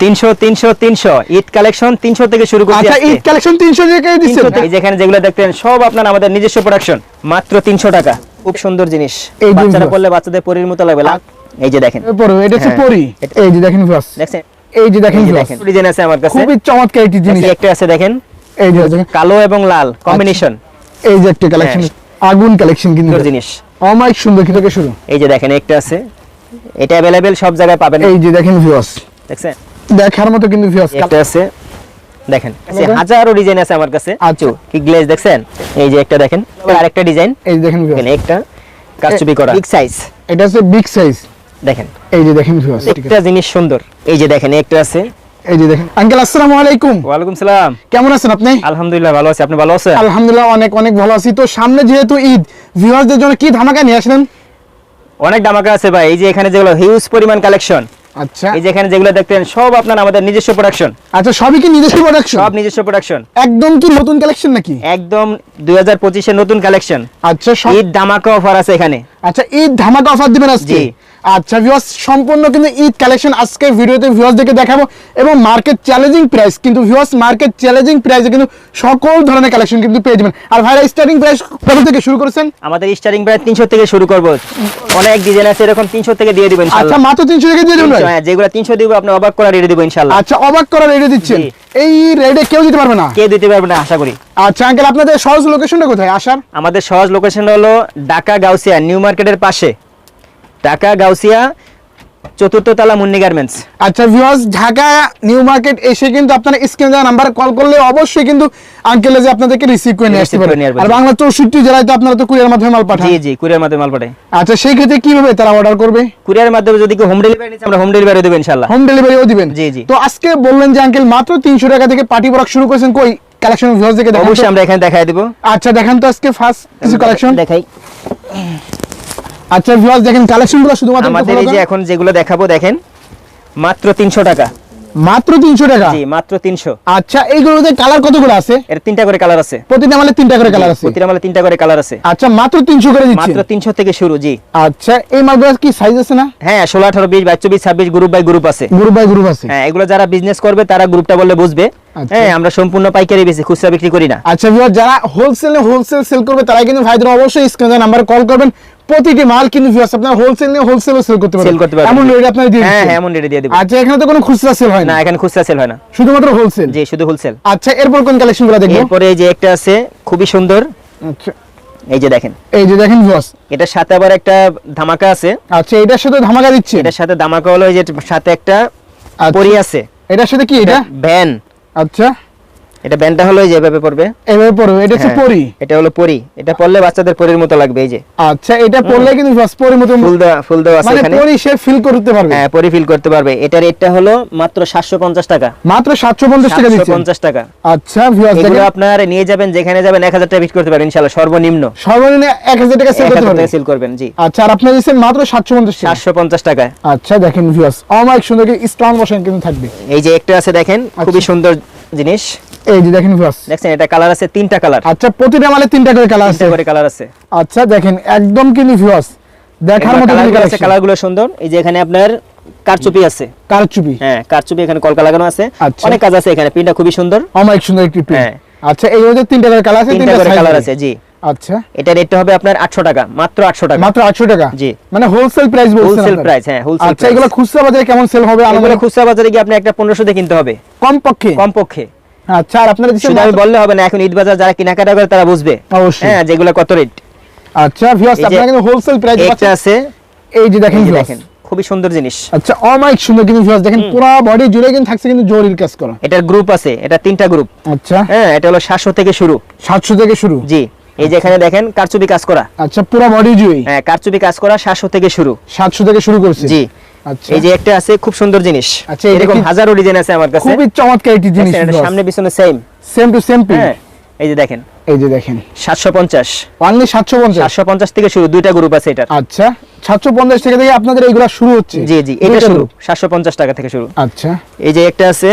তিনশো তিনশো তিনশো ঈদ কালেকশন তিনশো থেকে শুরু করছি আচ্ছা ঈদ কালেকশন তিনশো টাকায় দিচ্ছেন 300 যেখানে যেগুলো দেখতেন সব আপনার আমাদের নিজস্ব প্রোডাকশন মাত্র তিনশো টাকা খুব সুন্দর জিনিস বাচ্চারা পড়লে বাচ্চাদের পরির মতো লাগবে এই যে দেখেন এটা হচ্ছে হ্যাঁ, এই যে দেখেন ভিউয়ার্স দেখছেন এই যে দেখেন এই যে দেখেন ডিজাইন আছে আমার কাছে খুবই চমৎকার একটি জিনিস একটা আছে দেখেন এই যে কালো এবং লাল কম্বিনেশন এই যে একটা কালেকশন হ্যাঁ। আগুন কালেকশন কিন্তু সুন্দর জিনিস অমাইক সুন্দর কি থেকে শুরু এই যে দেখেন একটা আছে এটা অ্যাভেলেবেল সব জায়গায় পাবেন এই যে দেখেন ভিউয়ার্স দেখছেন দেখার মতো কিন্তু ভিউয়ার্স একটা আছে দেখেন আছে। হাজারো ডিজাইন আছে আমার কাছে আচ্ছা। কি গ্লেজ দেখছেন? এই যে একটা দেখেন আরেকটা ডিজাইন এই যে দেখেন এখানে একটা কারচুপি করা। বিগ সাইজ এটা হচ্ছে বিগ সাইজ দেখেন। এই যে দেখেন ভিউয়ার্স একটা জিনিস সুন্দর। এই যে দেখেন একটা আছে। এই যে দেখেন। আঙ্কেল আসসালামু আলাইকুম। ওয়ালাইকুম সালাম। কেমন আছেন আপনি? আলহামদুলিল্লাহ ভালো আছি। আপনি ভালো আছেন? আলহামদুলিল্লাহ অনেক অনেক ভালো আছি। তো সামনে যেহেতু ঈদ ভিউয়ার্সদের জন্য কি ধামাকা নিয়ে আসলেন? অনেক ধামাকা আছে ভাই। এই যে এখানে যেগুলো হিউজ পরিমাণ কালেকশন আচ্ছা। এই যে এখানে যেগুলো দেখতেন সব আপনার আমাদের নিজস্ব প্রোডাকশন আচ্ছা সবই কি নিজস্ব প্রোডাকশন সব নিজস্ব প্রোডাকশন একদম কি নতুন কালেকশন নাকি? একদম দুই হাজার পঁচিশের নতুন কালেকশন আচ্ছা ঈদ ধামাকা অফার আছে এখানে। আচ্ছা ঈদ ধামাকা অফার দিবেন আজকে? জি। আচ্ছা ভিউয়ার্স সম্পূর্ণ কিন্তু ঈদ কালেকশন আজকে ভিডিওতে ভিউয়ার্সদেরকে দেখাবো এবং মার্কেট চ্যালেঞ্জিং প্রাইস কিন্তু ভিউয়ার্স মার্কেট চ্যালেঞ্জিং প্রাইসে কিন্তু সকল ধরনের কালেকশন কিন্তু পেয়ে যাবেন। আর ভাইরা স্টার্টিং প্রাইস কত থেকে শুরু করেছেন? আমাদের স্টার্টিং প্রায় তিনশো থেকে শুরু করব। অনেক ডিজাইন আছে এরকম তিনশো থেকে দিয়ে দিবেন আচ্ছা মাত্র তিনশো টাকা দিয়ে দেবেন ভাই? হ্যাঁ যেগুলো তিনশো দিব আপনি অবাক করা রেডি দিব ইনশাল্লাহ। আচ্ছা অবাক করা রেডি দিচ্ছেন। এই রেডে কেউ দিতে পারবে না? কে দিতে পারবে না আশা করি। আচ্ছা আঙ্কেল আপনাদের সহজ লোকেশনটা কোথায়? আসার? আমাদের সহজ লোকেশন হলো ঢাকা গাউসিয়া নিউ মার্কেটের পাশে। ঢাকা গাউসিয়া চতুর্থ তলা মুন্নি গার্মেন্টস আচ্ছা ভিউয়ার্স ঢাকা নিউ মার্কেট এসে কিন্তু আপনারা স্ক্রিনে দেওয়া নাম্বার কল করলে অবশ্যই কিন্তু আঙ্কেলে যে আপনাদেরকে রিসিভ করে নিয়ে আসতে পারেন আর বাংলা চৌষট্টি জেলায় তো আপনারা তো কুরিয়ার মাধ্যমে মাল পাঠান। জি জি কুরিয়ার মাধ্যমে মাল পাঠাই। আচ্ছা সেই ক্ষেত্রে কীভাবে তারা অর্ডার করবে? কুরিয়ার মাধ্যমে যদি কেউ হোম ডেলিভারি নিচ্ছে আমরা হোম ডেলিভারি দেবো ইনশাল্লাহ হোম ডেলিভারিও দিবেন। জি, জি। তো আজকে বললেন যে আঙ্কেল মাত্র তিনশো টাকা থেকে পার্টি প্রোডাক্ট শুরু করেছেন। কই? কালেকশন ভিউয়ার্স দেখে অবশ্যই আমরা এখানে দেখাই দিব। আচ্ছা দেখান তো আজকে ফার্স্ট কিছু কালেকশন দেখাই। আচ্ছা ভিউয়ার্স দেখেন কালেকশনগুলো শুধুমাত্র আমাদের এই যে এখন যেগুলো দেখাবো দেখেন মাত্র তিনশো টাকা। মাত্র তিনশো টাকা? জি মাত্র তিনশো। আচ্ছা এইগুলোতে কালার কতগুলো আছে? এর তিনটা করে কালার আছে। প্রতিটা মালে তিনটা করে কালার আছে। প্রতিটা মালে তিনটা করে কালার আছে। আচ্ছা মাত্র তিনশো করে দিচ্ছেন মাত্র তিনশো থেকে শুরু জি। আচ্ছা এই মালগুলো কি সাইজ আছে না? হ্যাঁ ষোলো আঠারো বিশ বাইশ চব্বিশ ছাব্বিশ গ্রুপ বাই গ্রুপ আছে। গ্রুপ বাই গ্রুপ আছে। হ্যাঁ এগুলো যারা বিজনেস করবে তারা গ্রুপটা বললে বুঝবে। হ্যাঁ আমরা সম্পূর্ণ পাইকারি বেশি খুচরা বিক্রি করি না। আচ্ছা ভিউয়ার যারা হোলসেলে হোলসেল সেল করবে তারা কিন্তু ভাইদের অবশ্যই স্ক্রিনে নাম্বার কল করবেন। প্রতিটি মাল কিন্তু ভিউয়ার্স আপনারা হোলসেল নিয়ে হোলসেলে সেল করতে পারবেন। সেল করতে পারবেন। এমন রেট আপনারা দিয়ে হ্যাঁ হ্যাঁ এমন রেটে দিয়ে দিব। আচ্ছা এখানে তো কোনো খুচরা সেল হয় না। না এখানে খুচরা সেল হয় না। শুধুমাত্র হোলসেল জি শুধু হোলসেল আচ্ছা এরপর কোন কালেকশনগুলো দেখব? এরপরে এই যে একটা আছে খুবই সুন্দর। আচ্ছা। এই যে দেখেন। এই যে দেখেন ভিউয়ার্স এটার সাথে আবার একটা ধামাকা আছে। আচ্ছা এটার সাথে ধামাকা দিচ্ছে। এটার সাথে ধামাকা হলো এই যে সাথে একটা আচ্ছা, পরি আছে। এটার সাথে কি এটা? ভ্যান। আচ্ছা এটা ভ্যানটা হলো এই যে এভাবে পড়বে। এভাবে পড়বে এটা হচ্ছে হ্যাঁ, পরি। এটা হলো পরি। এটা পড়লে বাচ্চাদের পরির মতো লাগবে এই যে। আচ্ছা এটা পড়লে কিন্তু পরির মতো ফুল দেওয়া ফুল দেওয়া আছে মানে এখানে। পরি সে ফিল করতে পারবে। হ্যাঁ পরি ফিল করতে পারবে। এটার রেটটা হলো মাত্র সাতশো পঞ্চাশ টাকা। মাত্র সাতশো পঞ্চাশ টাকা দিচ্ছে। পঞ্চাশ টাকা। আচ্ছা ভিউয়ার্স এগুলো আপনার নিয়ে যাবেন যেখানে যাবেন এক হাজার টাকা বিক্রি করতে পারবেন ইনশাল্লাহ সর্বনিম্ন। সর্বনিম্ন এক হাজার টাকা সেল করতে হাজার পারবে টাকা সেল করবেন জি। আচ্ছা আর আপনার দিচ্ছেন মাত্র সাতশো পঞ্চাশ টাকা। সাতশো পঞ্চাশ টাকায় আচ্ছা দেখেন ভিউয়ার্স অমাইক সুন্দর কি স্ট্রং বসেন কিন্তু থাকবে। এই যে একটা আছে দেখেন খুবই আচ্ছা। সুন্দর জিনিস। এই যে দেখেন ভিউয়ার্স দেখছেন এটা কালার আছে তিনটা কালার আচ্ছা প্রতিটা মালে তিনটা করে কালার আছে। করে কালার আছে। আচ্ছা দেখেন একদম কিন্তু ভিউয়ার্স দেখার মতো কালার কালারগুলো সুন্দর। এই যে এখানে আপনার কারচুপি আছে। কারচুপি। হ্যাঁ কারচুপি এখানে কলকা লাগানো আছে। আচ্ছা। অনেক কাজ আছে এখানে পিনটা খুবই সুন্দর। অমাইক সুন্দর একটি প্রিন্ট হ্যাঁ। আচ্ছা এই মধ্যে তিনটা করে কালার আছে তিনটা করে কালার আছে। আছে জি। আচ্ছা। এটা রেটটা হবে আপনার আটশো টাকা মাত্র আটশো টাকা। মাত্র আটশো টাকা? জি। মানে হোলসেল প্রাইস বলছেন হোলসেল প্রাইস হ্যাঁ হোলসেল আচ্ছা এগুলো খুচরা বাজারে কেমন সেল হবে? আনুমানিক খুচরা বাজারে গিয়ে আপনি একটা পনেরোশো দিয়ে কিনতে হবে। কম পক্ষে কমপক্ষে। আচ্ছা আর আপনারা শুধু আমি বললে হবে না এখন ঈদ বাজার যারা কেনাকাটা করে তারা বুঝবে। অবশ্যই। হ্যাঁ যেগুলো কত রেট আচ্ছা ভিউয়ার্স আপনারা কিন্তু হোলসেল প্রাইস একটা আছে এই যে দেখেন দেখেন খুবই সুন্দর জিনিস। আচ্ছা অমাইক সুন্দর কিন্তু ভিউয়ার্স দেখেন পুরো বডি জুড়ে কিন্তু থাকছে কিন্তু জরির কাজ করা। এটার গ্রুপ আছে এটা তিনটা গ্রুপ আচ্ছা। হ্যাঁ এটা হলো সাতশো থেকে শুরু। সাতশো থেকে শুরু? জি এই যে এখানে দেখেন কারচুপি কাজ করা। আচ্ছা পুরো বডি জুড়ে হ্যাঁ কারচুপি কাজ করা সাতশো থেকে শুরু। সাতশো থেকে শুরু করছে? জি। আচ্ছা এই যে একটা আছে খুব সুন্দর জিনিস। আচ্ছা, এরকম হাজারো ডিজাইন আছে আমার কাছে। খুবই চমৎকার একটি জিনিস সামনে পিছনে same same to same piece এই যে দেখেন। এই যে দেখেন। সাতশো পঞ্চাশ। অনলি সাতশো পঞ্চাশ? সাতশো পঞ্চাশ থেকে শুরু দুইটা গ্রুপ আছে এটা আচ্ছা সাতশো পঞ্চাশ টাকা থেকে আপনাদের এইগুলা শুরু হচ্ছে। জি জি এটা শুরু। group। সাতশো পঞ্চাশ টাকা থেকে শুরু। আচ্ছা। এই যে একটা আছে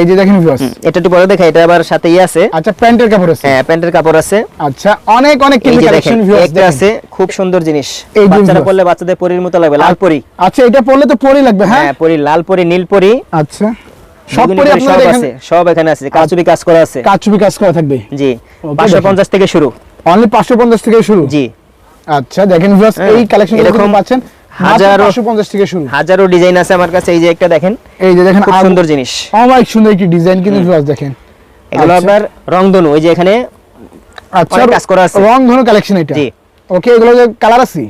এই যে দেখেন ভিউয়ার্স এটা একটু পরে দেখা এটা আবার সাথে ইয়ে আছে। আচ্ছা প্যান্টের কাপড় আছে। হ্যাঁ প্যান্টের কাপড় আছে। আচ্ছা অনেক অনেক কিন্তু কালেকশন ভিউয়ার্স একটা আছে খুব সুন্দর জিনিস। বাচ্চারা। পড়লে বাচ্চাদের পরীর মতো লাগবে লাল পরি। আচ্ছা এটা পরলে তো পরি লাগবে হ্যাঁ? হ্যাঁ পরি লাল পরি নীল পরি। আচ্ছা। সব পরি সব এখানে আছে সব এখানে আছে কাচুবি কাজ করা আছে। কাচুবি কাজ করা থাকবে। জি Okay, পাঁচশো পঞ্চাশ থেকে শুরু। অনলি 550 থেকে শুরু? জি। আচ্ছা দেখেন ভিউয়ার্স হ্যাঁ, এই কালেকশন এরকম পাচ্ছেন। হাজারো- 550 থেকে শুরু। হাজারো ডিজাইন আছে আমার কাছে এই যে একটা দেখেন এই যে দেখেন খুব সুন্দর জিনিস। সুন্দর একটি ডিজাইন কিন্তু ভিউয়ার্স দেখেন। এগুলো আচ্ছা। আপনার রংধনু ওই যে এখানে আচ্ছা কাজ করা আছে। কালেকশন এটা? জি। ওকে এগুলো যে কালার আছে?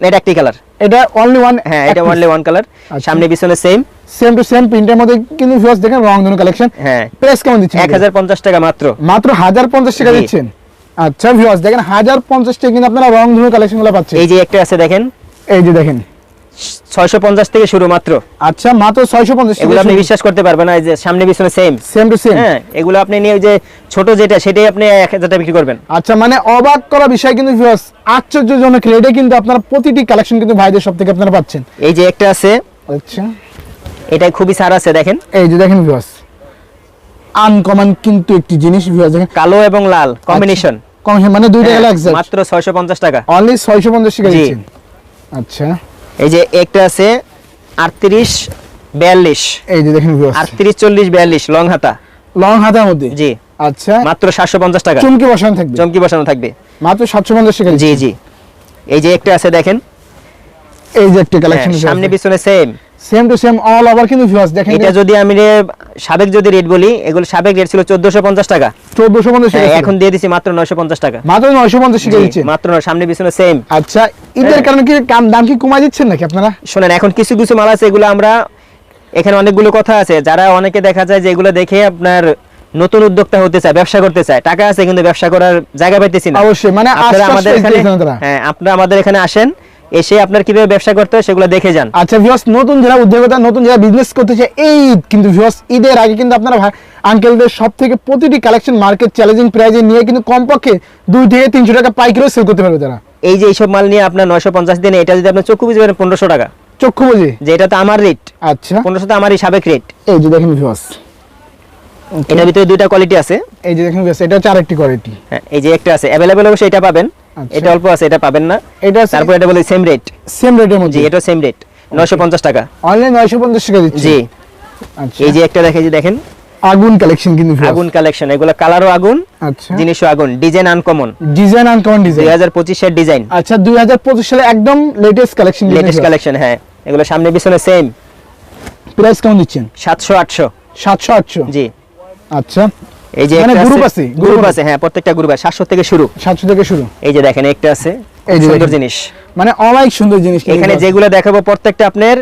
এটা কালার এটা অনলি ওয়ান হ্যাঁ এটা অনলি ওয়ান কালার আচ্ছা। সামনে পিছনে সেম সেম টু সেম প্রিন্টের মধ্যে কিন্তু ভিউয়ার্স দেখেন রং ধনু কালেকশন হ্যাঁ। প্রাইস কেমন দিচ্ছেন? এক হাজার পঞ্চাশ টাকা মাত্র। মাত্র হাজার পঞ্চাশ টাকা জি। দিচ্ছেন। আচ্ছা ভিউয়ার্স দেখেন হাজার পঞ্চাশ টাকা কিন্তু আপনারা রং ধনু কালেকশনগুলো পাচ্ছেন। এই যে একটা আছে দেখেন। এই যে দেখেন। থেকে শুরু মাত্র। আচ্ছা মাত্র এগুলো আপনি বিশ্বাস করতে পারবেন না এই যে সামনে পিছনে সেম সেম টু সেম হ্যাঁ এগুলো আপনি নিয়ে যে ছোট যেটা সেটাই আপনি টাকা বিক্রি করবেন। আচ্ছা মানে অবাক করা বিষয় কিন্তু ভিউয়ার্স আশ্চর্যজনক রেটে কিন্তু আপনারা প্রতিটি কালেকশন কিন্তু ভাইদের সব থেকে আপনারা পাচ্ছেন। এই যে একটা আছে। আচ্ছা। এটাই খুবই সার আছে দেখেন। এই যে দেখেন ভিউয়ার্স আনকমন কিন্তু একটি জিনিস ভিউয়ার্স দেখেন। কালো এবং লাল কম্বিনেশন কম মানে দুইটা একসাথে হ্যাঁ, মাত্র ছয়শো পঞ্চাশ টাকা। অনলি ছয়শো পঞ্চাশ টাকা জি। দিচ্ছেন। আচ্ছা। এই যে একটা আছে আটত্রিশ বিয়াল্লিশ। এই যে দেখেন ভিউয়ার্স। আটত্রিশ চল্লিশ বিয়াল্লিশ লং হাতা। লং হাতার মধ্যে? জি। আচ্ছা। মাত্র সাতশো পঞ্চাশ টাকা। চমকি বসানো থাকবে? চমকি বসানো থাকবে। মাত্র সাতশো পঞ্চাশ টাকা। জি জি। এই যে একটা আছে দেখেন। এই যে একটা হ্যাঁ, কালেকশন সামনে পিছনে same same to same all over কিন্তু ভিউয়ার্স দেখেন এটা যদি আমি সাবেক যদি রেট বলি এগুলো সাবেক রেট ছিল চোদ্দশো পঞ্চাশ টাকা। চোদ্দশো পঞ্চাশ টাকা হ্যাঁ, এখন দিয়ে দিছি মাত্র নয়শো পঞ্চাশ টাকা। মাত্র নয়শো পঞ্চাশ টাকা জি, মাত্র নয়, সামনে পিছনে সেম আচ্ছা হ্যাঁ। কারণে কি কাম- দাম কি দিচ্ছেন নাকি আপনারা? শোনেন এখন কিছু কিছু মাল আছে এগুলো আমরা এখানে অনেকগুলো কথা আছে। যারা অনেকে দেখা যায় যে এগুলো দেখে আপনার নতুন উদ্যোক্তা হতে চায় ব্যবসা করতে চায়। টাকা আছে কিন্তু ব্যবসা করার জায়গা পাইতেছি না। অবশ্যই, মানে আপনারা আমাদের এখানে হ্যাঁ আপনারা আমাদের এখানে আসেন। এসে আপনার কীভাবে ব্যবসা করতে হয় সেগুলো দেখে যান। আচ্ছা ভিউয়ার্স নতুন যারা উদ্যোক্তা নতুন যারা বিজনেস করতে চায় এই কিন্তু ভিউয়ার্স ঈদের আগে কিন্তু আপনারা আঙ্কেলদের সব থেকে প্রতিটি কালেকশন মার্কেট চ্যালেঞ্জিং প্রাইজে নিয়ে কিন্তু কমপক্ষে দুই থেকে তিনশো টাকা পাইকারিও সেল করতে পারবে তারা। এই যে এইসব মাল নিয়ে আপনার নয়শো পঞ্চাশ দিনে এটা যদি আপনার চক্ষু বুঝে পারেন পনেরোশো টাকা। চক্ষু বুঝে? যে এটা তো আমার রেট আচ্ছা। পনেরোশো তো আমারই সাবেক রেট এই যে দেখেন ভিউয়ার্স এটার ভিতরে দুইটা কোয়ালিটি আছে। এই যে দেখেন এটা হচ্ছে আরেকটি কোয়ালিটি হ্যাঁ, এই যে একটা আছে। অ্যাভেলেবেল অবশ্যই এটা পাবেন। এটা অল্প আছে এটা পাবেন না। এটা তারপর এটা বলে সেম রেট সেম রেটের মধ্যে? এটা সেম রেট নয়শো পঞ্চাশ টাকা। অনলাইন নয়শো পঞ্চাশ টাকা দিচ্ছি। জি। আচ্ছা। এই যে একটা দেখে যে দেখেন। আগুন কালেকশন কিন্তু আগুন কালেকশন এগুলো কালারও আগুন আচ্ছা। জিনিসও আগুন design uncommon design uncommon design হাজার পঁচিশের ডিজাইন আচ্ছা দুই হাজার পঁচিশ সালে একদম লেটেস্ট কালেকশন লেটেস্ট কালেকশন হ্যাঁ। এগুলো সামনে পিছনে সেম প্রাইস কেমন দিচ্ছেন? সাতশো আটশো। সাতশো আটশো? জি। আচ্ছা। এই যে মানে একটা group আছে, গ্রুপ আছে। আছে হ্যাঁ প্রত্যেকটা গ্রুপ আছে সাতশো থেকে শুরু। সাতশো থেকে শুরু। এই যে দেখেন একটা আছে এই যে সুন্দর জিনিস। মানে অনেক সুন্দর জিনিস এখানে যেগুলো দেখাবো প্রত্যেকটা আপনার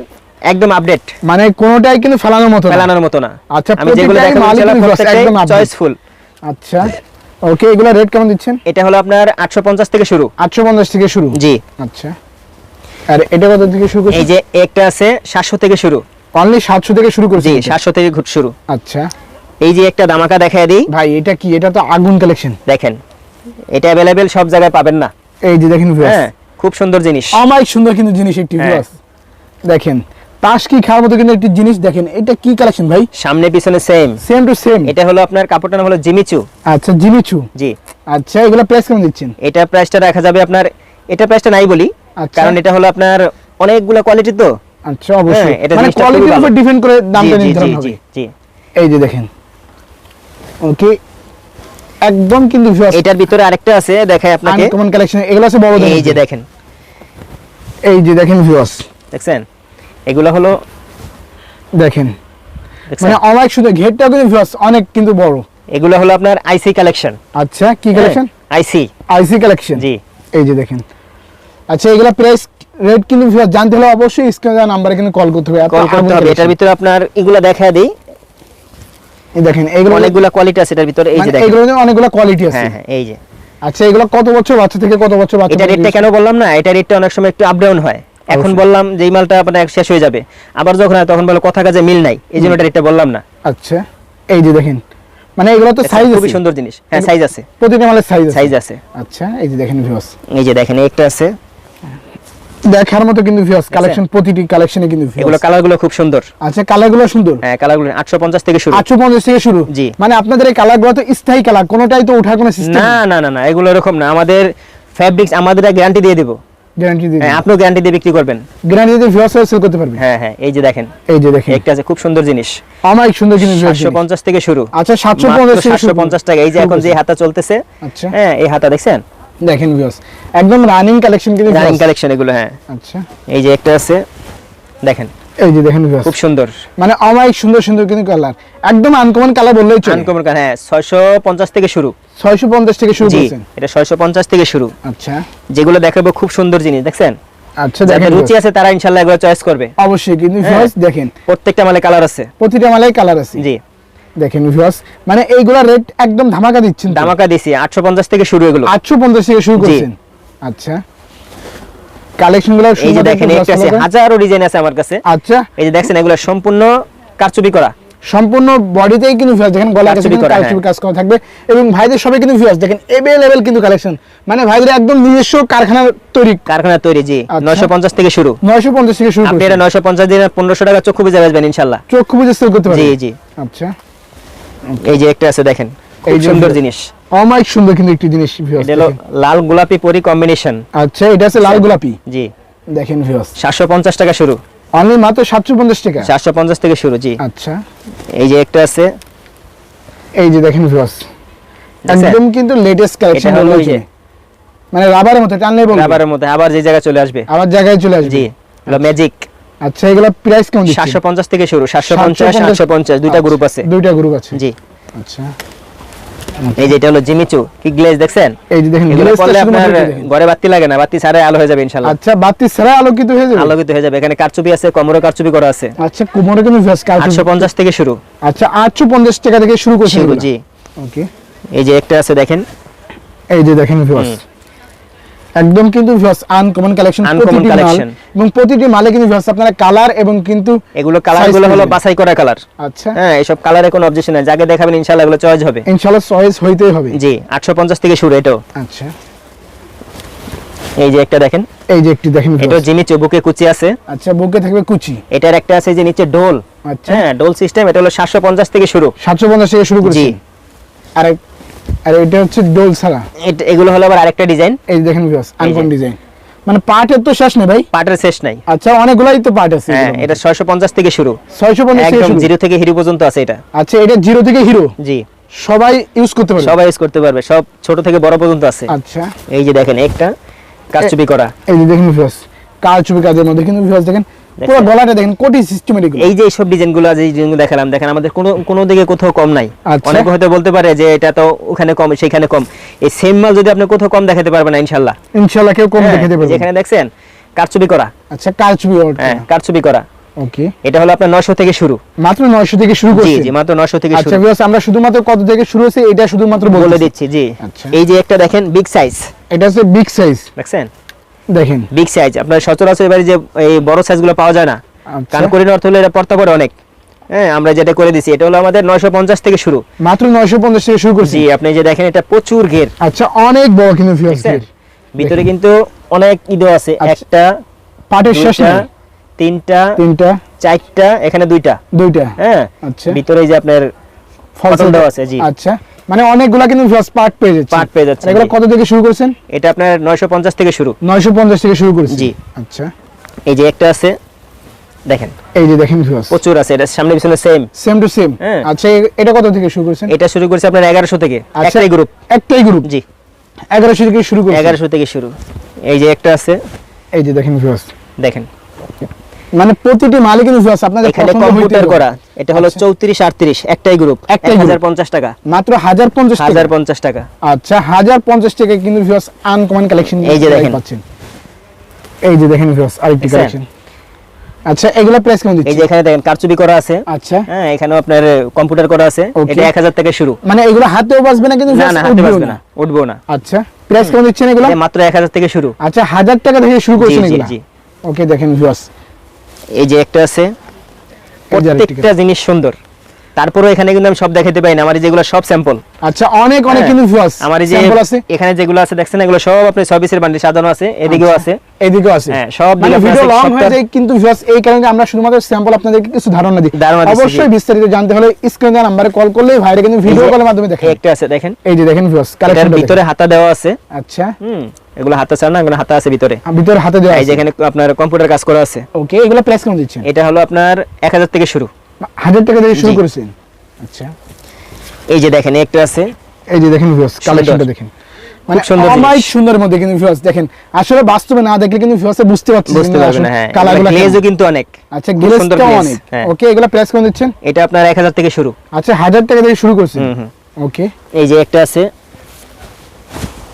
একদম আপডেট মানে কোনোটাই কিন্তু ফেলানোর মতো না। ফেলানোর মতো না। আচ্ছা, আমি যেগুলো দেখাবো একদম চয়েসফুল আচ্ছা ওকে এগুলো রেট কেমন দিচ্ছেন? এটা হলো আপনার আটশো পঞ্চাশ থেকে শুরু। আটশো পঞ্চাশ থেকে শুরু? জি। আচ্ছা। আর এটা কত থেকে শুরু করছি এই যে একটা আছে সাতশো থেকে শুরু। অনলি সাতশো থেকে শুরু করছি জি সাতশো থেকে ঘুট শুরু। আচ্ছা। এই যে একটা দামাকা দেখায় দিই। ভাই এটা কি? এটা তো আগুন কালেকশন দেখেন এটা অ্যাভেলেবেল সব জায়গায় পাবেন না। এই যে দেখেন। হ্যাঁ খুব সুন্দর জিনিস। অমাইক সুন্দর কিন্তু জিনিস একটি হ্যাঁ। দেখেন তাস কি খাওয়ার মতো কিন্তু একটি জিনিস দেখেন এটা কি কালেকশন ভাই? সামনে পিছনে সেম সেম টু সেম এটা হলো আপনার কাপড়টার নাম হলো জিমিচু। আচ্ছা জিমিচু। জি। আচ্ছা এগুলো প্রাইস কেমন দিচ্ছেন? এটা প্রাইসটা রাখা যাবে আপনার এটা প্রাইসটা নাই বলি আচ্ছা। কারণ এটা হলো আপনার অনেকগুলো কোয়ালিটি তো। আচ্ছা অবশ্যই। হ্যাঁ, এটা মানে কোয়ালিটির উপর ডিপেন্ড করে দামটা নির্ধারণ হবে। জি, জি। এই যে দেখেন। ওকে একদম কিন্তু এটার ভিতরে আরেকটা আছে দেখায় আপনাকে। আনকমন কালেকশন এগুলো আছে বড় এই যে দেখেন। এই যে দেখেন ভিউয়ার্স দেখছেন? এগুলো হলো দেখেন। মানে অনেক ঘেরটাও কিন্তু ভিউয়ার্স অনেক কিন্তু বড়। এগুলো হলো আপনার আইসি কালেকশন আচ্ছা কি কালেকশন আইসি আইসি কালেকশন জি। এই যে দেখেন। আচ্ছা এগুলা প্রাইস রেট কিন্তু জানতে হলে অবশ্যই স্ক্রিনে দেওয়া নাম্বারে কিন্তু কল করতে হবে। কল করতে হবে। এটার ভিতরে আপনার এগুলো দেখায় দিই। দেখেন এগুলো অনেকগুলো কোয়ালিটি আছে এটার ভিতরে এই যে মানে দেখেন এগুলোতে অনেকগুলো কোয়ালিটি আছে। হ্যাঁ হ্যাঁ এই যে। আচ্ছা এগুলো কত বছর বাচ্চা থেকে কত বছর বাচ্চা এটা রেটটা কেন বললাম না এটা রেটটা অনেক সময় একটু আপ ডাউন হয়। এখন বললাম যে এই মালটা আপনার শেষ হয়ে যাবে। আবার যখন হয় তখন বলে কথা কাজে মিল নাই এই জন্য এটা রেটটা বললাম না। আচ্ছা এই যে দেখেন মানে এগুলো তো সাইজ খুবই সুন্দর জিনিস। হ্যাঁ সাইজ আছে। প্রতিটা মালের সাইজ সাইজ আছে। আচ্ছা এই যে দেখেন ভিউয়ার্স এই যে দেখেন একটা আছে। দেখার মতো কিন্তু ভিউয়ার্স কালেকশন প্রতিটি কালেকশনে কিন্তু। এগুলো কালারগুলো খুব সুন্দর। আচ্ছা কালারগুলো সুন্দর? হ্যাঁ কালারগুলো আটশো পঞ্চাশ থেকে শুরু। আটশো পঞ্চাশ থেকে শুরু? জি। মানে আপনাদের এই কালারগুলো তো স্থায়ী কালার কোনোটাই তো ওঠার কোনো সিস্টেম না না না না এগুলো এরকম না। আমাদের ফ্যাব্রিক্স আমাদের গ্যারান্টি দিয়ে দিব। গ্যারান্টি দিয়ে হ্যাঁ আপনিও গ্যারান্টি দিয়ে বিক্রি করবেন। গ্যারান্টি দিয়ে ভিউয়ার্স সেল করতে পারবে হ্যাঁ হ্যাঁ এই যে দেখেন। এই যে দেখেন। একটা আছে খুব সুন্দর জিনিস। আমার সুন্দর জিনিস viewers সাতশো জিনিস। পঞ্চাশ থেকে শুরু। আচ্ছা সাতশো পঞ্চাশ থেকে সাতশো শুরু। পঞ্চাশ টাকা। এই যে এখন যে হাতা চলতেছে আচ্ছা। হ্যাঁ এই হাতা দেখছেন? দেখেন ভিউয়ার্স একদম রানিং কালেকশন কিন্তু রানিং কালেকশন এগুলো হ্যাঁ। আচ্ছা। এই যে একটা আছে দেখেন। এই যে দেখেন ভিউয়ার্স খুব সুন্দর। মানে অমায়িক সুন্দর সুন্দর কিন্তু কালার একদম আনকমন কালার বললেই চলে। আনকমন কালার হ্যাঁ ছয়শো পঞ্চাশ থেকে শুরু। ছয়শো পঞ্চাশ থেকে শুরু করছেন এটা ছয়শো পঞ্চাশ থেকে শুরু। আচ্ছা। যেগুলো দেখাবো খুব সুন্দর জিনিস দেখছেন? আচ্ছা দেখেন রুচি আছে তারা ইনশাল্লাহ এগুলো চয়েস করবে। অবশ্যই কিন্তু হ্যাঁ। ভিউয়ার্স দেখেন। প্রত্যেকটা মালে কালার আছে। প্রতিটা মালে কালার আছে। জি। দেখেন ভিউয়ার্স মানে এইগুলা রেট একদম ধামাকা দিচ্ছেন তো। দামাকা দিছি আটশো পঞ্চাশ থেকে শুরু এগুলো। আটশো পঞ্চাশ থেকে শুরু করছেন? আচ্ছা। কালেকশনগুলো এই যে দেখেন একটা আছে হাজারো ডিজাইন আছে আমার কাছে। আচ্ছা। এই যে দেখছেন এগুলো সম্পূর্ণ কারচুপি করা। সম্পূর্ণ বডিতেই কিন্তু ভিউয়ার্স দেখেন গলা কাছে কিন্তু করা, কারচুপি কাজ করা থাকবে। এবং ভাইদের সবাই কিন্তু ভিউয়ার্স দেখেন এভেলেবেল কিন্তু কালেকশন মানে ভাইদের একদম নিজস্ব কারখানা তৈরি। কারখানা তৈরি জি। আচ্ছা। নয়শো পঞ্চাশ থেকে শুরু। নয়শো পঞ্চাশ থেকে শুরু আপনি করছেন। এটা নয়শো পঞ্চাশ দিনে পনেরোশো টাকা চক্ষু বুঝে বেচবেন ইনশাল্লাহ। চক্ষু বুঝে সেল করতে পারবেন? জি জি। আচ্ছা। এই যে একটা আছে দেখেন এই সুন্দর জিনিস। অমায়িক সুন্দর কিন্তু একটি জিনিস ভিউয়ার্স এটা লাল গোলাপি পরি কম্বিনেশন আচ্ছা এটা আছে লাল গোলাপি? জি। দেখেন ভিউয়ার্স সাতশো পঞ্চাশ টাকা শুরু। অনলি মাত্র সাতশো পঞ্চাশ টাকা? সাতশো পঞ্চাশ থেকে শুরু জি। আচ্ছা। এই যে একটা আছে। এই যে দেখেন ভিউয়ার্স একদম কিন্তু লেটেস্ট কালেকশন হলো যে। মানে রাবারের মতো টানলে বলব রাবারের মধ্যে আবার যে জায়গায় চলে আসবে। আবার জায়গায় চলে আসবে। জি ম্যাজিক আচ্ছা এগুলো প্রাইস কেমন দিচ্ছেন? সাতশো পঞ্চাশ থেকে শুরু সাতশো পঞ্চাশ 750 সাতশো দুইটা আচ্ছা, গ্রুপ আছে। দুইটা গ্রুপ আছে। জি। আচ্ছা। এই যে এটা হলো জিমিচু কি গ্লেজ দেখছেন? এই যে দেখেন টা করলে আপনার ঘরে বাতি লাগে না বাতি ছাড়াই আলো হয়ে যাবে ইনশাল্লাহ। আচ্ছা বাতি ছাড়া আলোকিত হয়ে যাবে? আলোকিত হয়ে যাবে এখানে কারচুপি আছে কমরো কারচুপি করা আছে। আচ্ছা কুমোরে কিন্তু ভেস আটশো পঞ্চাশ থেকে শুরু। আচ্ছা আটশো পঞ্চাশ টাকা থেকে শুরু এগুলা? জি। ওকে এই যে একটা আছে দেখেন। এই যে দেখেন ভিউয়ার্স একদম কিন্তু ভিউয়ার্স আনকমন কালেকশন প্রতিটি মাল এবং প্রতিটি মালে কিন্তু ভিউয়ার্স আপনারা কালার এবং কিন্তু এগুলো কালারগুলো হলো বাছাই করা কালার আচ্ছা। হ্যাঁ এইসব কালারে কোনো অবজেকশন নাই। যাকে দেখাবেন ইনশাল্লাহ এগুলো চয়েস হবে। ইনশাআল্লাহ চয়েস হইতেই হবে। জি আটশো পঞ্চাশ থেকে শুরু এটাও। আচ্ছা। এই যে একটা দেখেন। এই যে একটি দেখেন viewers। জিমি চবুকে কুচি আছে। আচ্ছা বুকে থাকবে কুচি। এটার একটা আছে যে নিচে ডোল। আচ্ছা। হ্যাঁ ডোল সিস্টেম এটা হলো সাতশো পঞ্চাশ থেকে শুরু। সাতশো পঞ্চাশ থেকে শুরু করছি। জি। আর এটা হচ্ছে ডোল ছাড়া। এটা- এগুলো হলো আবার আরেকটা ডিজাইন এই দেখেন ভিউয়ার্স। আনকমন ডিজাইন মানে পার্টের তো শেষ নেই ভাই। পাটের শেষ নাই। আচ্ছা অনেকগুলাই তো পার্ট আছে হ্যাঁ এটা ছয়শো পঞ্চাশ থেকে শুরু। ছয়শো পঞ্চাশ থেকে একদম জিরো থেকে হিরো পর্যন্ত আছে এটা। আচ্ছা এটা জিরো থেকে হিরো? জি। সবাই ইউজ করতে পারবে? সবাই ইউজ করতে পারবে। সব ছোট থেকে বড় পর্যন্ত আছে। আচ্ছা। এই যে দেখেন একটা কারচুপি করা। এই যে দেখেন ভিউয়ার্স কার কাজের মধ্যে কিন্তু ভিউয়ার্স দেখেন পুরো? গলাটা দেখেন কোটি সিস্টেমেটিক এই যে এইসব ডিজাইনগুলো যে ডিজাইন দেখালাম দেখেন আমাদের কোনো কোনো দিকে কোথাও কম নাই। আচ্ছা। অনেকে হয়তো বলতে পারে যে এটা তো ওখানে কম সেখানে কম। এই সেম মাল যদি আপনি কোথাও কম দেখাতে পারবেন না ইনশাল্লাহ। ইনশাআল্লাহ কেউ কম হ্যাঁ, দেখে দেবে যেখানে দেখছেন কারচুপি করা। আচ্ছা কার ছবি হ্যাঁ কারচুপি করা। ওকে। এটা হলো আপনার নশো থেকে শুরু। মাত্র 900 থেকে শুরু জি করছি। জি মাত্র নশো থেকে আচ্ছা শুরু। ভিউয়ার্স আমরা শুধুমাত্র কত থেকে শুরু হয়েছে এটা শুধুমাত্র বলে বলে দিচ্ছি জি। আচ্ছা। এই যে একটা দেখেন বিগ সাইজ এটা হচ্ছে বিগ সাইজ দেখছেন? দেখেন। বিগ সাইজ আপনার সচরাচর এবারে যে এই বড় সাইজগুলো পাওয়া যায় না। আচ্ছা। কারণ করির অর্থ হলো এটা পড়তে পারে অনেক। হ্যাঁ আমরা যেটা করে দিছি এটা হলো আমাদের নয়শো পঞ্চাশ থেকে শুরু। মাত্র 950 থেকে শুরু করছি। জি আপনি যে দেখেন এটা প্রচুর ঘের। আচ্ছা অনেক বড় কিন্তু ভিউয়ার্স দেখছেন ভিতরে কিন্তু অনেক ঈদও আছে। আচ্ছা। একটা পাটের শেষ তিনটা তিনটা। চারটা এখানে দুইটা। দুইটা। হ্যাঁ আচ্ছা। ভিতরে যে আপনার ফলস দেওয়া আছে, জি। আচ্ছা। মানে অনেকগুলা কিন্তু ভিউয়ার্স পার্ট পেয়ে যাচ্ছে Part পেয়ে যাচ্ছে, এগুলো কত থেকে শুরু করছেন? এটা আপনার নয়শো পঞ্চাশ থেকে শুরু। 950 থেকে শুরু করেছি জি। আচ্ছা। এই যে একটা আছে দেখেন। এই যে দেখেন ভিউয়ার্স প্রচুর আছে এটা সামনে পিছনে সেম সেম টু সেম। আচ্ছা এটা কত থেকে শুরু করেছেন? এটা শুরু করছে আপনার এগারোশো থেকে। আচ্ছা। একটাই গ্রুপ একটাই গ্রুপ জি। 1100 থেকে শুরু করেছেন? এগারোশো থেকে শুরু। এই যে একটা আছে এই যে দেখেন ভিউয়ার্স দেখেন। মানে প্রতিটি মালে কিন্তু ভিউয়ার্স আপনাদের এখানে কম্পিউটার করা। এটা হলো আচ্ছা। চৌত্রিশ আটত্রিশ একটাই গ্রুপ একটাই এক group। হাজার পঞ্চাশ টাকা। মাত্র 1050 টাকা? হাজার পঞ্চাশ টাকা। আচ্ছা 1050 টাকা কিন্তু ভিউয়ার্স আনকমন কালেকশন এই যে দেখেন। পাচ্ছেন। এই যে দেখেন ভিউয়ার্স আরেকটি কালেকশন আচ্ছা এগুলা প্রাইস কেমন এই যে এখানে দেখেন কারচুপি করা আছে। আচ্ছা। হ্যাঁ এখানেও আপনার কম্পিউটার করা আছে। এটা এক হাজার শুরু। মানে এগুলো হাতেও বাজবে না কিন্তু না না হাতে বাজবে না উঠবো না। আচ্ছা প্রাইস কেমন দিচ্ছেন এগুলো? মাত্র এক হাজার থেকে শুরু। আচ্ছা হাজার টাকা থেকে শুরু করছেন এগুলো? ওকে দেখেন ভিউয়ার্স এই যে একটা আছে। প্রত্যেকটা জিনিস সুন্দর। তারপরে এখানে কিন্তু আমি সব দেখাতে পাই না আমার এই যেগুলো সব স্যাম্পল আচ্ছা অনেক অনেক হ্যাঁ। কিন্তু ভিউয়ার্স আমার যে স্যাম্পল আছে। এখানে যেগুলো আছে দেখছেন এগুলো সব আপনি সার্ভিসের বান্ডি সাজানো আছে এদিকেও আচ্ছা। আছে। এইদিকেও আছে। হ্যাঁ, সব মানে ভিডিও লং হয়ে যায় কিন্তু viewers, এই কারণে আমরা শুধুমাত্র স্যাম্পল আপনাদেরকে কিছু ধারণা দিই। অবশ্যই বিস্তারিত জানতে হলে স্ক্রিনে নাম্বারে কল করলেই ভাইরা কিন্তু ভিডিও কলের মাধ্যমে দেখেন একটা আছে দেখেন। এই যে দেখেন ভিউয়ার্স কালেকশন ভিতরে হাতা দেওয়া আছে। আচ্ছা। হুম। এগুলো হাতা ছাড়া না এগুলো হাতা আছে ভিতরে। ভিতরে হাতে দেওয়া এই এখানে আপনার কম্পিউটার কাজ করা আছে। ওকে এগুলো প্রাইস কেমন দিচ্ছেন? এটা হলো আপনার এক হাজার থেকে শুরু। হাজার টাকা থেকে শুরু করেছেন? আচ্ছা। এই যে দেখেন একটা আছে। এই যে দেখেন ভিউয়ার্স কালেকশনটা দেখেন। মানে সুন্দর সুন্দর মধ্যে কিন্তু ভিউয়ার্স দেখেন আসলে বাস্তবে না দেখলে কিন্তু ভিউয়ার্স বুঝতে পারছেন বুঝতে পারবে না হ্যাঁ। কালারগুলো গ্লেজও কিন্তু অনেক। আচ্ছা অনেক হ্যাঁ। ওকে এগুলো প্রাইস কেমন দিচ্ছেন? এটা আপনার এক হাজার থেকে শুরু। আচ্ছা হাজার টাকা থেকে শুরু করছেন। ওকে। এই যে একটা আছে।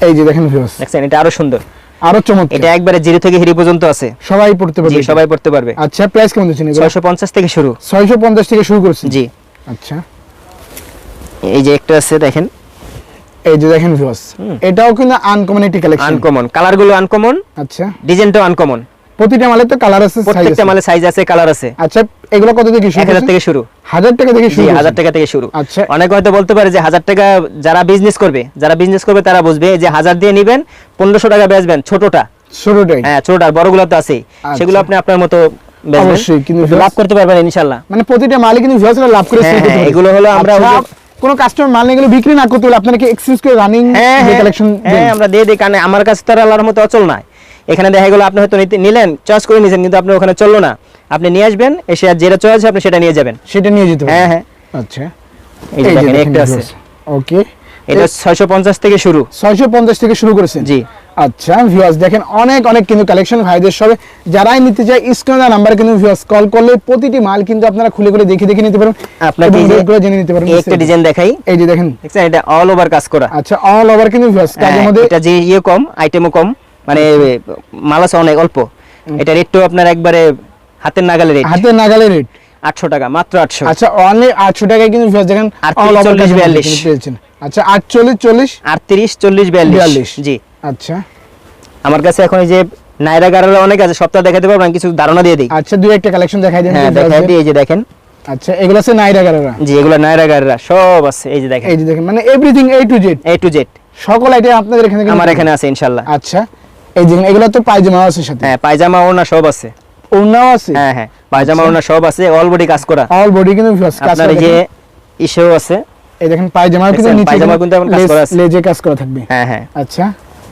এই যে দেখেন ভিউয়ার্স দেখেন এটা আরও সুন্দর। আরও চমৎকার। এটা একবারে জিরো থেকে হিরি পর্যন্ত আছে। সবাই পড়তে জি পারবে সবাই পড়তে পারবে। আচ্ছা প্রাইস কেমন দিচ্ছেন এগুলো? ছয়শো পঞ্চাশ থেকে শুরু। 650 থেকে শুরু করছেন? জি। আচ্ছা। এই যে একটা আছে দেখেন। এই যে দেখেন ভিউয়ার্স এটাও কিন্তু আনকমন একটি কালেকশন আনকমন কালারগুলো আনকমন আচ্ছা। ডিজাইনটাও আনকমন প্রতিটা মালে তো কালার আছে প্রত্যেকটা আছে। মালে সাইজ আছে কালার আছে। আচ্ছা এগুলো কত থেকে শুরু এক হাজার করছেন? থেকে শুরু। হাজার টাকা থেকে শুরু হাজার হাজার টাকা থেকে শুরু। আচ্ছা। অনেকে হয়তো বলতে পারে যে হাজার টাকা যারা বিজনেস করবে যারা বিজনেস করবে তারা বুঝবে যে হাজার দিয়ে নিবেন পনেরোশো টাকা বেচবেন ছোটটা। ছোটটাই। হ্যাঁ ছোটটা বড়গুলো তো আছেই। সেগুলো আপনি আপনার মতো অবশ্যই, কিন্তু লাভ করতে পারবেন ইনশাল্লাহ মানে প্রতিটা মালে কিন্তু লাভ করে হ্যাঁ, হ্যাঁ। এগুলো হলো আমরা আচ্ছা, কোনো কাস্টমার মাল এগুলো বিক্রি না করতে হলে আপনাকে এক্সচেঞ্জ করে রানিং হ্যাঁ হ্যাঁ। কালেকশন হ্যাঁ আমরা দিয়ে দিই কারণ আমার কাছে তো আল্লাহর মতো অচল নাই। এখানে দেখা গেলো আপনি হয়তো নিলেন চয়েস করে নিয়েছেন কিন্তু আপনি ওখানে চলল না। আপনি নিয়ে আসবেন এসে আর যেটা চয়েস আপনি সেটা নিয়ে যাবেন। সেটা নিয়ে যেতে হ্যাঁ হ্যাঁ। আচ্ছা। এই যে দেখেন একটা আছে। ওকে এটা ছয়শো পঞ্চাশ থেকে শুরু। 650 থেকে শুরু করেছেন? জি। আচ্ছা ভিউয়ার্স দেখেন অনেক অনেক কিন্তু কালেকশন ভাইদের সবে। যারাই নিতে চায় স্ক্রিনে নাম্বার কিন্তু ভিউয়ার্স কল করলে প্রতিটি মাল কিন্তু আপনারা খুলে খুলে দেখে দেখে নিতে পারেন আপনাকে এই rate গুলো জেনে নিতে পারেন একটা ডিজাইন দেখাই। এই যে দেখেন। দেখছেন এটা অল ওভার কাজ করা। আচ্ছা অল ওভার কিন্তু ভিউয়ার্স কাজের হ্যাঁ, মধ্যে এটা যে ইয়ে কম আইটেমও কম। মানে মাল আছে অনেক অল্প। এটা রেটটাও আপনার একবারে হাতের নাগালে রেট হাতে নাগালে রেট আটশো টাকা মাত্র আটশো। আচ্ছা অনলি আটশো টাকায় কিন্তু দেখেন চল্লিশ, বিয়াল্লিশ। আচ্ছা আটচল্লিশ চল্লিশ? আটত্রিশ চল্লিশ বিয়াল্লিশ। জি। আচ্ছা। আমার কাছে এখন এই যে নাইরা গারারা অনেক আছে সপ্তাহ দেখাতে পারব আমি কিছু ধারণা দিয়ে দিই। আচ্ছা দুই একটা কালেকশন দেখাই দেন হ্যাঁ দেখাই দিই এই যে দেখেন। আচ্ছা এগুলো আছে নাইরা গারারা জি এগুলো নাইরা গারারা সব আছে এই যে দেখেন। এই যে দেখেন মানে everything A to Z A to Z সকল আইটেম আপনাদের এখানে আমার এখানে আছে ইনশাল্লাহ আচ্ছা এই যে এগুলো তো পায়জামা আছে সাথে। হ্যাঁ পায়জামা ওড়না সব আছে। ওড়নাও আছে? হ্যাঁ হ্যাঁ পায়জামা। ওড়না সব আছে অল বডি কাজ করা। অল বডি কিন্তু কাজ করা এই যে দেখেন। ইসেও আছে। এই দেখেন পায়জামা কিন্তু নিচে পায়জামা কিন্তু এখন কাজ করা আছে। লেজে কাজ করা থাকবে। হ্যাঁ হ্যাঁ। আচ্ছা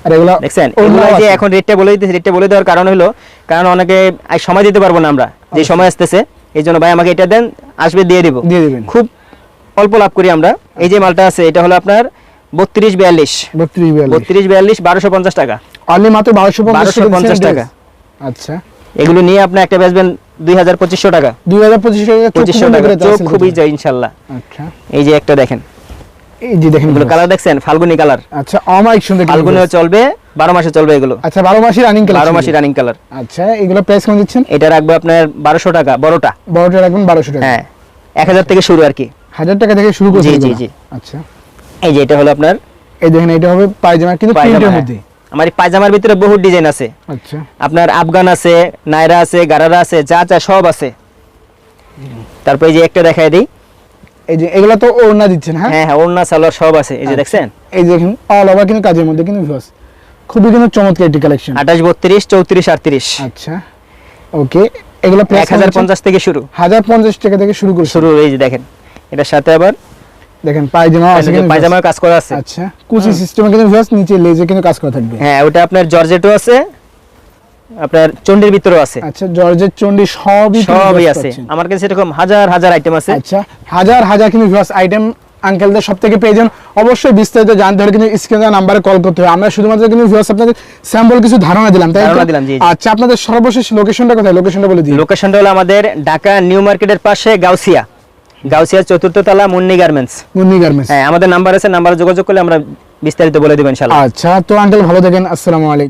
আর এগুলো দেখছেন এগুলো যে এখন রেটটা বলে দিতেছি রেটটা বলে দেওয়ার কারণ হলো কারণ অনেকে সময় দিতে পারব না আমরা যে সময় আসতেছে এই জন্য ভাই আমাকে এটা দেন আসবে দিয়ে দিব। দিয়ে দিবেন। খুব অল্প লাভ করি আমরা। এই যে মালটা আছে এটা হলো আপনার বত্রিশ বিয়াল্লিশ। বত্রিশ বত্রিশ বিয়াল্লিশ বারোশো পঞ্চাশ টাকা। অনলি মাত্র বারোশো বারোশো পঞ্চাশ টাকা। আচ্ছা। এগুলো নিয়ে আপনি একটা বেচবেন দুই হাজার পঁচিশশো টাকা। দুই হাজার পঁচিশ টাকা পঁচিশশো টাকা। চোখ খুবই যায় ইনশাল্লাহ। আচ্ছা। এই যে একটা দেখেন। এই যে দেখেন এগুলো কালার দেখছেন? ফাল্গুনি কালার আচ্ছা অমাইক সুন্দর ফাল্গুনিও চলবে বারো মাসে চলবে এগুলো। আচ্ছা মাসের রানিং বারো মাসে রানিং কালার আচ্ছা এগুলো প্রাইস কেমন দিচ্ছেন? এটা রাখব আপনার বারোশো টাকা বড়টা। বড়টা রাখবেন বারোশো টাকা। হ্যাঁ এক হাজার থেকে শুরু আর কি। হাজার টাকা থেকে শুরু করছে জি, জি, জি। আচ্ছা। এই যে এটা হলো আপনার এই দেখেন এটা হবে পায়জামা কিন্তু প্রিন্টের হ্যাঁ। মধ্যে। আমার পায়জামার ভিতরে বহু ডিজাইন আছে। আচ্ছা। আপনার আফগান আছে নাইরা আছে গারারা আছে যা চা সব আছে। তারপর এই যে একটা দেখাই দিই। এই যে এগুলো তো ওড়না দিচ্ছেন হ্যাঁ? হ্যাঁ হ্যাঁ ওড়না সালোয়ার সব আছে। এই যে আচ্ছা। দেখছেন? এই যে দেখেন অল ওভার কিন্তু কাজের মধ্যে কিন্তু ভিউয়ার্স খুবই কিন্তু চমৎকার একটি কালেকশন আঠাশ বত্রিশ চৌত্রিশ আটত্রিশ। আচ্ছা। ওকে এগুলো এক প্রাইস হাজার পঞ্চাশ থেকে শুরু। হাজার পঞ্চাশ টাকা থেকে শুরু করে শুরু এই যে দেখেন। এটার সাথে আবার দেখেন পায়জামা আছে কিন্তু পায়জামার কাজ করা আছে। আচ্ছা কুচি সিস্টেমে কিন্তু ভিউয়ার্স নিচে লেজে কিন্তু কাজ করা থাকবে। হ্যাঁ ওটা আপনার জর্জেটও আছে আপনার চন্ডির ভিতরেও আছে। আচ্ছা জর্জের চন্ডি সবই সবই আছে। আমার কাছে এরকম হাজার হাজার আইটেম আছে। আচ্ছা হাজার হাজার কিন্তু ভিউয়ার্স আইটেম আঙ্কেলদের সব থেকে পেয়ে যান। অবশ্যই বিস্তারিত জানতে হলে কিন্তু স্ক্রিনে নাম্বারে কল করতে হবে। আমরা শুধুমাত্র কিন্তু ভিউয়ার্স আপনাদের স্যাম্পল কিছু ধারণা দিলাম তাই ধারণা দিলাম, জি। আচ্ছা আপনাদের সর্বশেষ লোকেশনটা কোথায়? লোকেশনটা বলে দিই লোকেশনটা হলো আমাদের ঢাকা নিউ মার্কেটের পাশে গাউসিয়া। গাউসিয়া চতুর্থ তলা মুন্নি গার্মেন্টস মুন্নি গার্মেন্টস হ্যাঁ আমাদের নাম্বার আছে নাম্বারে যোগাযোগ করলে আমরা বিস্তারিত বলে দেবেন ইনশাআল্লাহ। আচ্ছা তো আঙ্কেল ভালো থাকেন আসসালামু আলাইকুম।